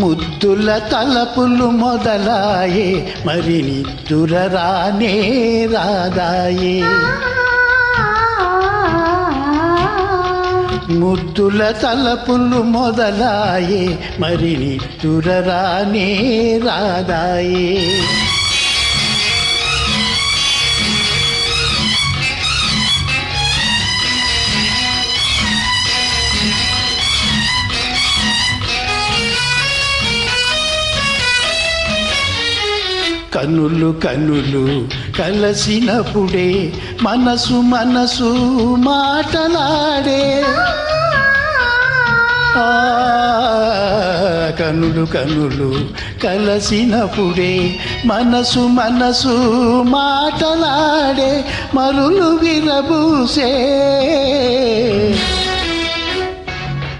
ముద్దుల తలపులు మొదలాయే మరి నిద్దుర రానే రాదాయే. ముద్దుల తలపులు మొదలాయే మరి నిద్దుర రానే రాదాయే. కనులు కనులు కలసినప్పుడే మనసు మనసు మాటలాడే. ఆ, కనులు కనులు కలసినప్పుడే మనసు మనసు మాటలాడే మరులు విరబూసే.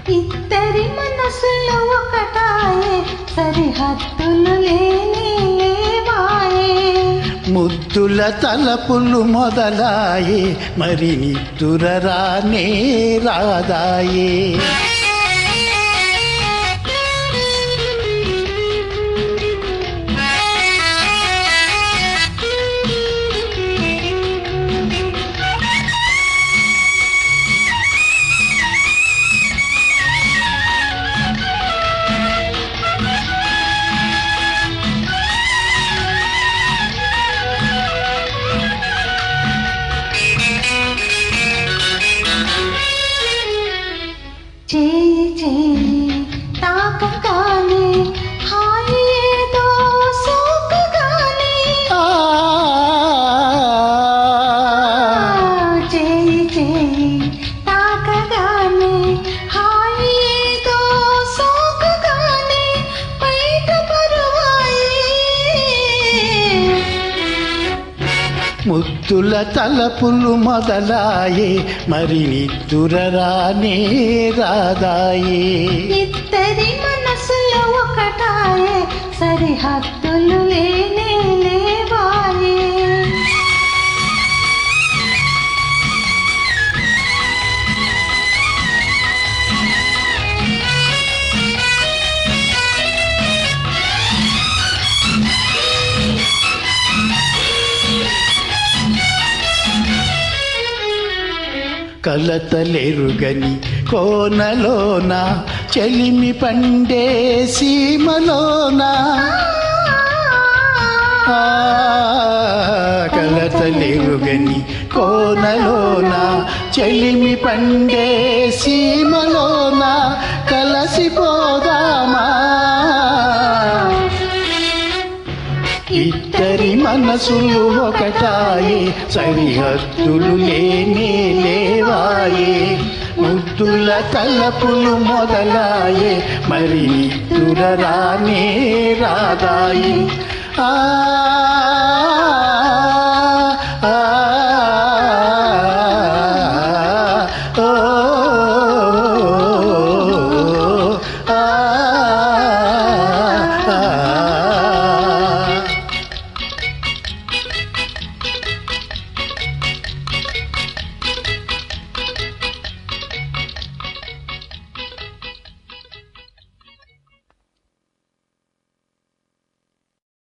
ఇద్దరి మనసులు ఒకటాయే సరిహద్దులు లేని ముద్దుల తలపులు మొదలాయే మరి నిద్దుర రానే రాదాయే. ముద్దుల తలపులు మొదలాయే మరి నిద్దురరానే రాదాయే. ఇద్దరి మనసులు ఒకటాయే సరిహద్దు కలతలెరుగని కోనలోన చెలిమి పండే సీమలోన. కలతలెరుగని కోనలోన చెలిమి పండే సీమలోన కలసిపోదామా మనసులు ఒకటాయి సరిహద్దులు లేనే లేవాయే. ముద్దుల తలపులు మొదలాయే మరి నిద్దుర రానే రాదాయి. ఆ